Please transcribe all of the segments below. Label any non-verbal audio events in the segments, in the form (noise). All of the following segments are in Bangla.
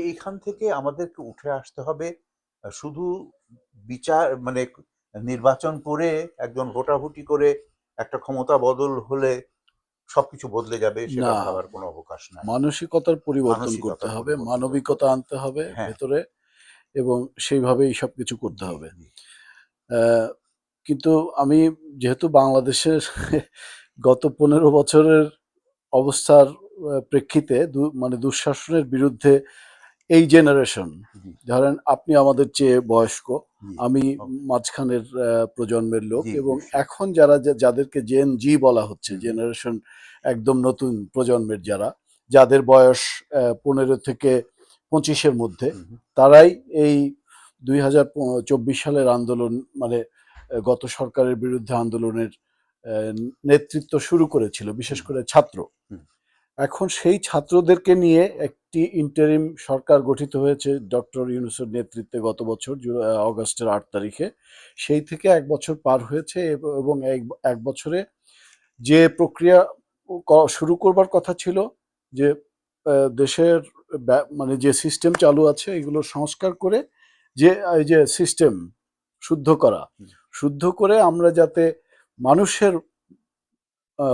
এইখান থেকে আমাদেরকে উঠে আসতে হবে শুধু বিচার মানে নির্বাচন করে একজন ভোটাভুটি করে একটা ক্ষমতা বদল হলে সবকিছু বদলে যাবে সেটা। ভাবার কোনো অবকাশ নাই মানসিকতার পরিবর্তন করতে হবে মানবিকতা আনতে হবে হ্যাঁ। ভেতরে এবং সেইভাবেই সবকিছু করতে হবে কিন্তু আমি যেহেতু বাংলাদেশের (laughs) গত পনেরো বছরের অবস্থার প্রেক্ষিতে মানে দুঃশাসনের বিরুদ্ধে এই জেনারেশন ধরেন আপনি আমাদের চেয়ে বয়স্ক আমি মাঝখানের প্রজন্মের লোক এবং এখন যারা যাদেরকে জেন জি বলা হচ্ছে জেনারেশন একদম নতুন প্রজন্মের যারা যাদের বয়স পনেরো থেকে পঁচিশের মধ্যে। তারাই এই দুই হাজার চব্বিশ সালের আন্দোলন মানে গত সরকারের বিরুদ্ধে আন্দোলনের নেতৃত্ব শুরু করেছিল বিশেষ করে ছাত্র। এখন সেই ছাত্রদেরকে নিয়ে একটি ইন্টারিম সরকার গঠিত হয়েছে ডক্টর ইউনুসের নেতৃত্বে গত বছর অগস্টের আট তারিখে। সেই থেকে এক বছর পার হয়েছে এবং এক- বছরে যে প্রক্রিয়া শুরু করবার কথা ছিল যে দেশের মানে যে সিস্টেম চালু আছে এগুলো সংস্কার করে যে এই যে সিস্টেম শুদ্ধ করা শুদ্ধ করে আমরা যাতে মানুষের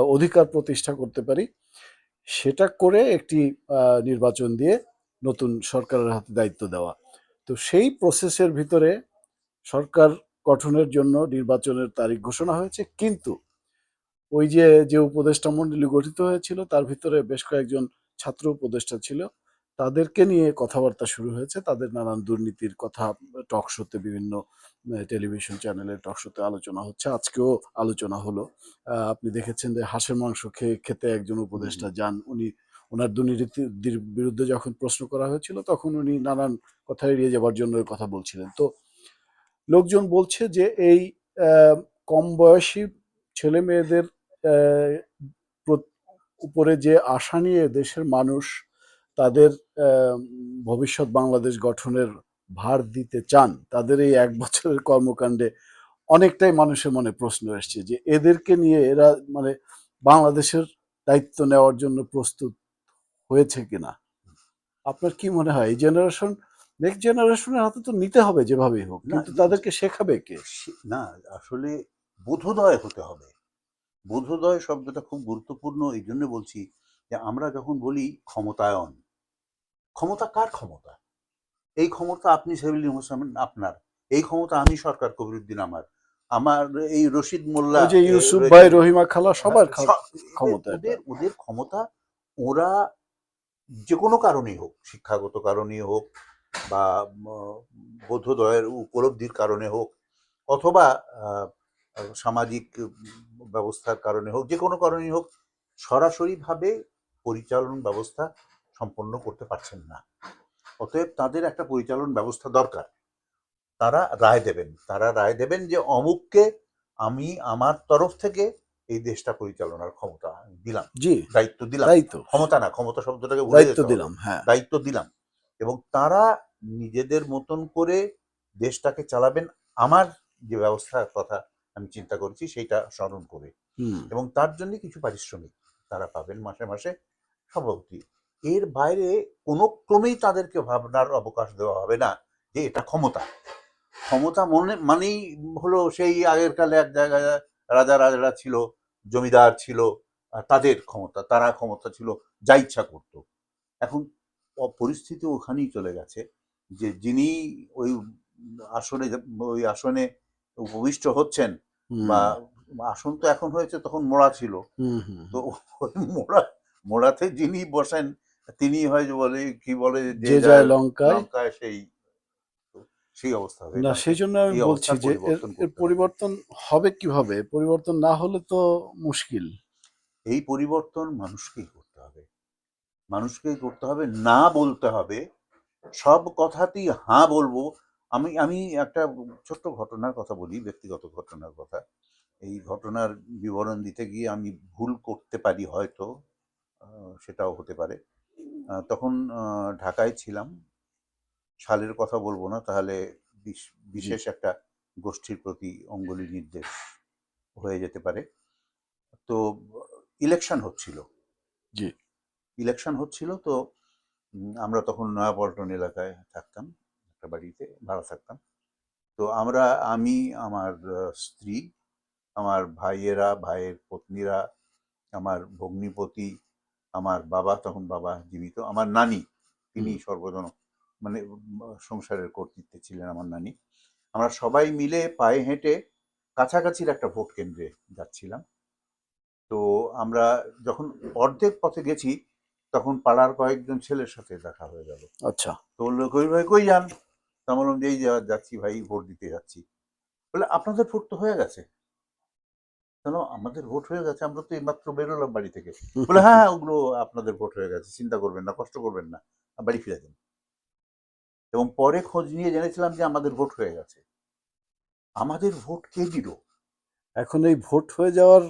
অধিকার প্রতিষ্ঠা করতে পারি সেটা করে একটি নির্বাচন দিয়ে নতুন সরকারের হাতে দায়িত্ব দেওয়া। তো সেই প্রসেসের ভিতরে সরকার গঠনের জন্য নির্বাচনের তারিখ ঘোষণা হয়েছে। কিন্তু ওই যে যে উপদেষ্টা মণ্ডলী গঠিত হয়েছিল, তার ভিতরে বেশ কয়েকজন ছাত্র উপদেষ্টা ছিল। তাদেরকে নিয়ে কথাবার্তা শুরু হয়েছে। তাদের নানান দুর্নীতির কথা টক শোতে বিভিন্ন টেলিভিশন চ্যানেলে টক শোতে আলোচনা হচ্ছে। আজকেও আলোচনা হলো। আপনি দেখেছেন যে হাঁসের মাংস খেয়ে খেতে একজন উপদেষ্টা যান। উনি ওনার দুর্নীতির বিরুদ্ধে যখন প্রশ্ন করা হয়েছিল তখন উনি নানান কথা এড়িয়ে যাবার জন্য কথা বলছিলেন। তো লোকজন বলছে যে এই কম বয়সী ছেলে মেয়েদের উপরে যে আশা নিয়ে দেশের মানুষ তাদের ভবিষ্যৎ বাংলাদেশ গঠনের ভার দিতে চান তাদের এই এক বছরের কর্মকাণ্ডে অনেকটাই মানুষের মনে প্রশ্ন এসছে যে এদেরকে নিয়ে এরা মানে বাংলাদেশের দায়িত্ব নেওয়ার জন্য প্রস্তুত হয়েছে কিনা? আপনার কি মনে হয়? এই জেনারেশন নেক্সট জেনারেশনের হাতে তো নিতে হবে যেভাবেই হোক না, কিন্তু তাদেরকে শেখাবে কে? না আসলে বোধোদয় হতে হবে। বোধোদয় শব্দটা খুব গুরুত্বপূর্ণ এই জন্য বলছি যে আমরা যখন বলি ক্ষমতায়ন ক্ষমতা কার ক্ষমতা? এই ক্ষমতা আপনি সেবিলি হোসেন আপনার। এই ক্ষমতা আমি সরকার কবিরুদ্দিন আমার। আমার এই রশিদ মোল্লা যে ইউসুফ ভাই রহিমা খালা সবার ক্ষমতা ওদের ওদের ক্ষমতা ওরা যে কোনো কারণেই হোক শিক্ষাগত কারণেই হোক বা উম, বোধোদয়ের উপলব্ধির কারণে হোক অথবা সামাজিক ব্যবস্থার কারণে হোক যে কোনো কারণেই হোক সরাসরিভাবে পরিচালন ব্যবস্থা সম্পন্ন করতে পারছেন না। অতএব তাদের একটা পরিচালন ব্যবস্থা দরকার। তারা রায় দেবেন। তারা রায় দেবেন যে অমুককে আমি আমার তরফ থেকে এই দেশটা পরিচালনার ক্ষমতা দিলাম। জি। দায়িত্ব দিলাম। তো ক্ষমতা না ক্ষমতা শব্দটাকে দায়িত্ব দিলাম হ্যাঁ। দায়িত্ব দিলাম। এবং তারা নিজেদের মতন করে দেশটাকে চালাবেন। আমার যে ব্যবস্থার কথা আমি চিন্তা করছি সেটা স্মরণ করে। এবং তার জন্য কিছু পারিশ্রমিক তারা পাবেন মাসে মাসে। সভাপতি এর বাইরে কোনো ক্রমেই তাদেরকে ভাবনার অবকাশ দেওয়া হবে না যে এটা ক্ষমতা। ক্ষমতা মনে মানেই হলো সেই আগের কালে এক জায়গায় রাজা রাজারা ছিল জমিদার ছিল তাদের ক্ষমতা তারা ক্ষমতা ছিল যা ইচ্ছা করত। এখন পরিস্থিতি ওখানেই চলে গেছে যে যিনি ওই আসনে ওই আসনে উপবিষ্ট হচ্ছেন বা আসন তো এখন হয়েছে তখন মোড়া ছিল। তো ওই মোড়া মোড়াতে যিনি বসেন তিনি হয় যে বলে কি বলে যে যায় লঙ্কায়। লঙ্কায় সেই সেই অবস্থা না সেই জন্য আমি বলছি যে এর পরিবর্তন হবে। কীভাবে? পরিবর্তন না হলে তো মুশকিল। এই পরিবর্তন মানুষকেই করতে হবে। মানুষকেই করতে হবে না বলতে হবে। সব কথাতেই হ্যাঁ বলব। আমি আমি একটা ছোট্ট ঘটনার কথা বলি ব্যক্তিগত ঘটনার কথা। এই ঘটনার বিবরণ দিতে গিয়ে আমি ভুল করতে পারি হয়তো সেটাও হতে পারে। তখন ঢাকায় ছিলাম। সালের কথা বলব না তাহলে বিশ- বিশেষ একটা গোষ্ঠীর প্রতি অঙ্গুলি নির্দেশ হয়ে যেতে পারে। তো ইলেকশন হচ্ছিল। জি। ইলেকশন হচ্ছিল তো আমরা তখন নয়াপল্টন এলাকায় থাকতাম একটা বাড়িতে ভাড়া থাকতাম। তো আমরা আমি আমার স্ত্রী আমার ভাইয়েরা ভাইয়ের পত্নীরা আমার ভগ্নিপতি আমার বাবা তখন বাবা জীবিত আমার নানি তিনি সর্বজন মানে সংসারের কর্তৃত্বে ছিলেন আমার নানি। আমরা সবাই মিলে পায়ে হেঁটে কাছাকাছির একটা ভোট কেন্দ্রে যাচ্ছিলাম। তো আমরা যখন অর্ধেক পথে গেছি তখন পাড়ার কয়েকজন ছেলের সাথে দেখা হয়ে গেল। আচ্ছা। তো বলল কই ভাই কই যান? তা বললাম যে এই যাচ্ছি ভাই ভোট দিতে যাচ্ছি। বলে আপনাদের ভোট তো হয়ে গেছে। কেন? আমাদের ভোট হয়ে গেছে আমরা তো এইমাত্র বেরোলাম বাড়ি থেকে। বলে হ্যাঁ হ্যাঁ, ওগুলো আপনাদের ভোট হয়ে গেছে চিন্তা করবেন না কষ্ট করবেন না বাড়ি ফিরে যান। এবং পরে খোঁজ নিয়ে জেনেছিলাম যে আমাদের ভোট হয়ে গেছে। আমাদের ভোট কে দিল? এখন এই ভোট হয়ে যাওয়ার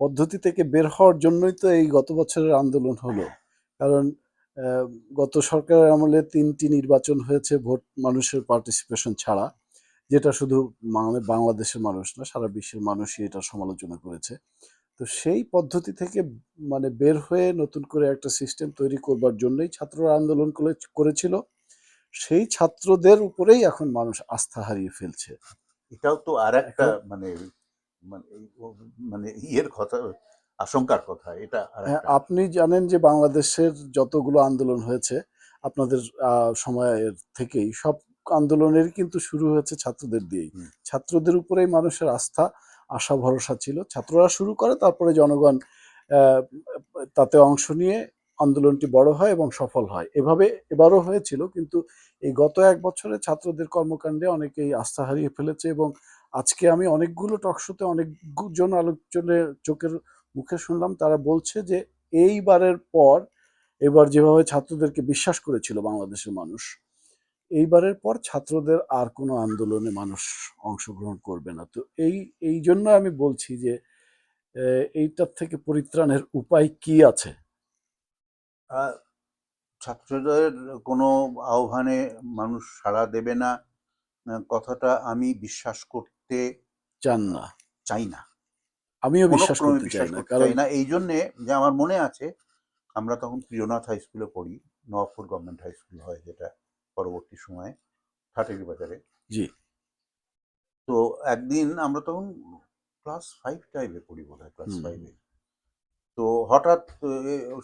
পদ্ধতি থেকে বের হওয়ার জন্যই তো এই গত বছরের আন্দোলন হলো। কারণ আহ, গত সরকারের আমলে তিনটি নির্বাচন হয়েছে ভোট মানুষের পার্টিসিপেশন ছাড়া। যেটা শুধু মানে বাংলাদেশের মানুষ না সারা বিশ্বের মানুষই এটা সমালোচনা করেছে। তো সেই পদ্ধতি থেকে মানে বের হয়ে নতুন করে একটা সিস্টেম তৈরি করবার জন্যই ছাত্ররা আন্দোলন করে- করেছিল। সেই ছাত্রদের উপরেই এখন মানুষ আস্থা হারিয়ে ফেলছে। এটাও তো আর একটা মানে মানে মানে ইয়ের কথা আশঙ্কার কথা। এটা হ্যাঁ আপনি জানেন যে বাংলাদেশের যতগুলো আন্দোলন হয়েছে আপনাদের সময়ের থেকেই সব আন্দোলনের কিন্তু শুরু হয়েছে ছাত্রদের দিয়েই। ছাত্রদের উপরেই মানুষের আস্থা আশা ভরসা ছিল। ছাত্ররা শুরু করে তারপরে জনগণ তাতে অংশ নিয়ে আন্দোলনটি বড় হয় এবং সফল হয়। এভাবে এবারও হয়েছিল কিন্তু এই গত এক বছরে ছাত্রদের কর্মকাণ্ডে অনেকেই আস্থা হারিয়ে ফেলেছে এবং আজকে আমি অনেকগুলো টকশোতে অনেকজন আলোচনের চোখের মুখে শুনলাম তারা বলছে যে এইবারের পর এবার যেভাবে ছাত্রদেরকে বিশ্বাস করেছিল বাংলাদেশের মানুষ এইবারের পর ছাত্রদের আর কোনো আন্দোলনে মানুষ অংশগ্রহণ করবে না। তো এই এই জন্য আমি বলছি যে এইটার থেকে পরিত্রাণের উপায় কি আছে? ছাত্রদের কোনো আহ্বানে মানুষ সাড়া দেবে না কথাটা আমি বিশ্বাস করতে চান না। চাই না। আমিও বিশ্বাস করতে চাই না কারণ না। এই জন্যে যে আমার মনে আছে আমরা তখন প্রিয়নাথ হাই স্কুলে পড়ি নবাবপুর গভর্নমেন্ট হাই স্কুল হয় যেটা। পরবর্তী সময়ে ঠাটেরি বাজারে। জি। তো একদিন আমরা তখন ক্লাস ফাইভ টাইপে পড়ি বোধ হয় ক্লাস ফাইভে তো হঠাৎ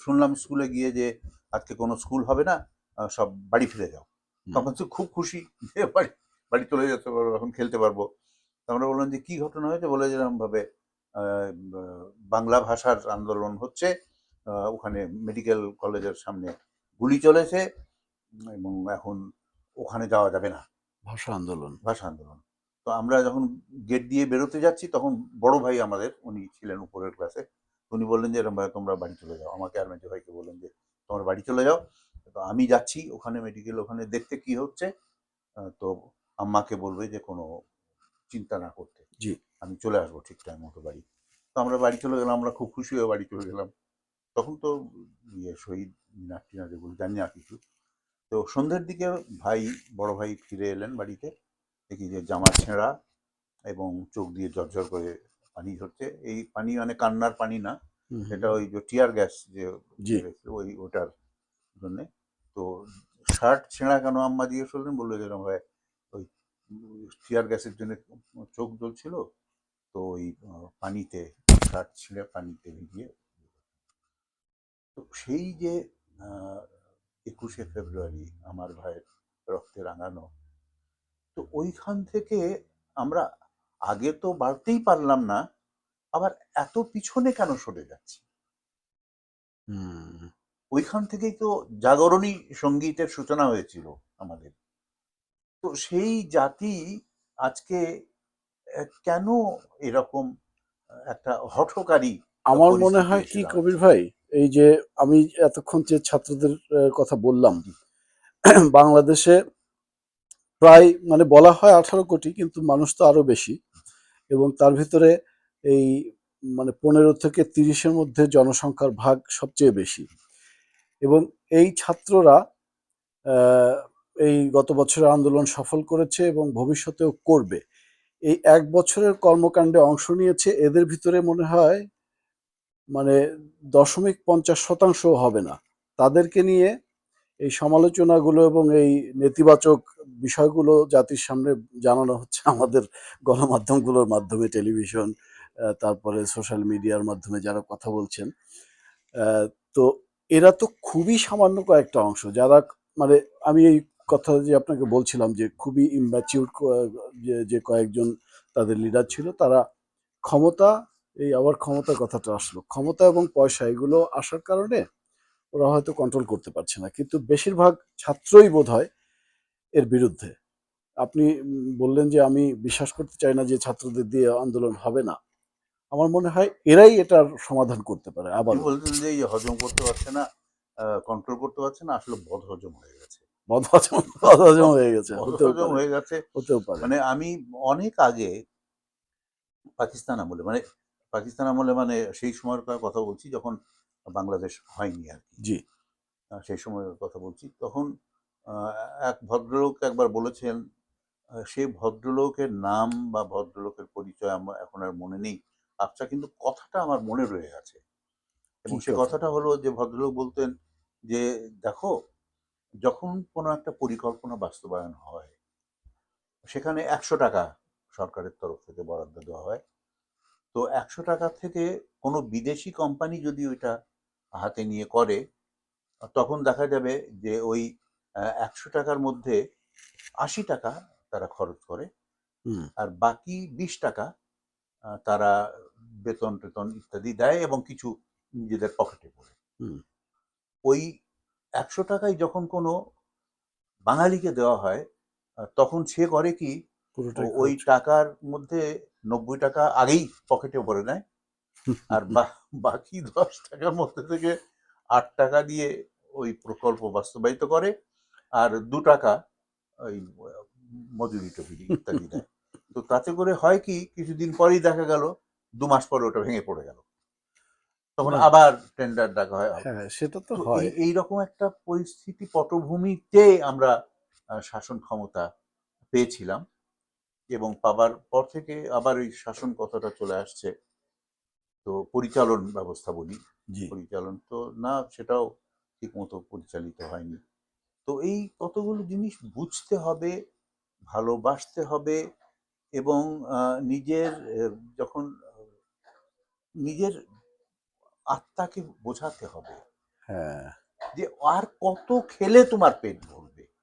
শুনলাম স্কুলে গিয়ে যে আজকে কোনো স্কুল হবে না সব বাড়ি ফিরে যাও। তখন তো খুব খুশি যে বাড়ি বাড়ি চলে যেতে পারব এখন খেলতে পারব। আমরা বললাম যে কি ঘটনা হয়েছে? বলে যেরকম ভাবে বাংলা ভাষার আন্দোলন হচ্ছে ওখানে মেডিকেল কলেজের সামনে গুলি চলেছে। এবং এখন ওখানে যাওয়া যাবে না। ভাষা আন্দোলন। ভাষা আন্দোলন। তো আমরা যখন গেট দিয়ে বেরোতে যাচ্ছি তখন বড় ভাই আমাদের উনি ছিলেন উপরের ক্লাসে উনি বললেন যে এরকম তোমরা বাড়ি চলে যাও। আমাকে আর মেজো ভাইকে বললেন যে তোমরা বাড়ি চলে যাও। তো আমি যাচ্ছি ওখানে মেডিকেল ওখানে দেখতে কি হচ্ছে। তো আম্মাকে বলবে যে কোনো চিন্তা না করতে। জি। আমি চলে আসব ঠিক টাইম মতো বাড়ি। তো আমরা বাড়ি চলে গেলাম আমরা খুব খুশি হয়ে বাড়ি চলে গেলাম। তখন তো ইয়ে শহীদ মিনার টিনার যেগুলো জানি না কিছু। তো সন্ধ্যের দিকে ভাই বড় ভাই ফিরে এলেন বাড়িতে। দেখি যে জামা ছেঁড়া এবং চোখ দিয়ে ঝরঝর করে পানি ঝরছে। এই পানি মানে কান্নার পানি না এটা ওই যে টিয়ার গ্যাস যে। ওই ওটার জন্যে। তো শার্ট ছেঁড়া কেন আম্মা জিজ্ঞেস করলেন বলল যেরকম ভাই ওই টিয়ার গ্যাসের জন্য চোখ জ্বলছিল তো ওই পানিতে শার্ট ছিঁড়ে পানিতে ভিজিয়ে তো সেই যে একুশে ফেব্রুয়ারি আমার ভাইয়ের রক্তে রাঙানো। তো ওইখান থেকে আমরা আগে তো বাড়তেই পারলাম না আবার এত পিছনে কেন সরে যাচ্ছি? ওইখান থেকেই তো জাগরণী সঙ্গীতের সূচনা হয়েছিল আমাদের। তো সেই জাতি আজকে কেন এরকম একটা হঠকারী আমার মনে হয় কি কবির ভাই? এই যে আমি এতক্ষণ যে ছাত্রদের কথা বললাম, বাংলাদেশে প্রায় মানে বলা হয় আঠারো কোটি, কিন্তু মানুষ তো আরও বেশি। এবং তার ভিতরে এই মানে পনেরো থেকে তিরিশের মধ্যে জনসংখ্যার ভাগ সবচেয়ে বেশি। এবং এই ছাত্ররা এই গত বছরের আন্দোলন সফল করেছে এবং ভবিষ্যতেও করবে। এই এক বছরের কর্মকাণ্ডে অংশ নিয়েছে, এদের ভিতরে মনে হয় মানে দশমিক পঞ্চাশ শতাংশ হবে না। তাদেরকে নিয়ে এই সমালোচনাগুলো এবং এই নেতিবাচক বিষয়গুলো জাতির সামনে জানানো হচ্ছে আমাদের গণমাধ্যমগুলোর মাধ্যমে, টেলিভিশন তারপরে সোশ্যাল মিডিয়ার মাধ্যমে যারা কথা বলছেন। তো এরা তো খুবই সামান্য কয়েকটা অংশ। যারা মানে আমি এই কথা যে আপনাকে বলছিলাম যে খুবই ইম্যাচিউর যে কয়েকজন তাদের লিডার ছিল, তারা ক্ষমতা এই আবার ক্ষমতার কথাটা আসলো। ক্ষমতা এবং পয়সা এগুলো আসার কারণে ওরা হয়তো কন্ট্রোল করতে পারছে না। কিন্তু বেশিরভাগ ছাত্রই বোধ হয় এর বিরুদ্ধে। আপনি বললেন যে আমি বিশ্বাস করতে চাই না যে ছাত্রদের দিয়ে আন্দোলন হবে না। আমার মনে হয় এরাই এটার সমাধান করতে পারে আবার বলছেন যে হজম করতে পারছে না কন্ট্রোল করতে পারছে না আসলে বদ হজম হয়ে গেছে। বদহজম বদহজম হয়ে গেছে বদ হজম হয়ে গেছে। হতেও পারে। মানে আমি অনেক আগে পাকিস্তান আমলে মানে পাকিস্তান আমলে মানে সেই সময়কার কথা বলছি যখন বাংলাদেশ হয়নি আর কি। জি। সেই সময়ের কথা বলছি। তখন এক ভদ্রলোক একবার বলেছেন সেই ভদ্রলোকের নাম বা ভদ্রলোকের পরিচয় আমার এখন আর মনে নেই। আচ্ছা কিন্তু কথাটা আমার মনে রয়ে গেছে। এবং সে কথাটা হলো যে ভদ্রলোক বলতেন যে দেখো যখন কোনো একটা পরিকল্পনা বাস্তবায়ন হয় সেখানে একশো টাকা সরকারের তরফ থেকে বরাদ্দ দেওয়া হয়। তো একশো টাকা থেকে কোনো বিদেশি কোম্পানি যদি ওইটা হাতে নিয়ে করে তখন দেখা যাবে যে ওই একশো টাকার মধ্যে আশি টাকা তারা খরচ করে হুম। আর বাকি বিশ টাকা তারা বেতন টেতন ইত্যাদি দেয় এবং কিছু নিজেদের পকেটে পড়ে। হুম। ওই একশো টাকায় যখন কোনো বাঙালিকে দেওয়া হয় তখন সে করে কি ওই টাকার মধ্যে নব্বই টাকা আগেই পকেটে ভরে নেয়। আর বাকি দশ টাকার মধ্যে থেকে আট টাকা দিয়ে ওই প্রকল্প বাস্তবায়িত করে আর দু টাকা ওই মজুরি টজুরি ইত্যাদি দেয় তো তাতে করে হয় কি কিছুদিন পরেই দেখা গেল দু মাস পরে ওটা ভেঙে পড়ে গেল। তখন আবার টেন্ডার ডাকা হয়। হ্যাঁ সেটা তো হয়। এই- এইরকম একটা পরিস্থিতি পটভূমিতে আমরা শাসন ক্ষমতা পেয়েছিলাম। এবং পাবার পর থেকে আবার ওই শাসন কথাটা চলে আসছে। তো পরিচালন ব্যবস্থা বলি। পরিচালন তো না সেটাও ঠিক মতো পরিচালিত হয়নি। তো এই কতগুলো জিনিস বুঝতে হবে ভালোবাসতে হবে এবং নিজের যখন নিজের আত্মাকে বোঝাতে হবে। হ্যাঁ। যে আর কত খেলে তোমার পেট ভরবে?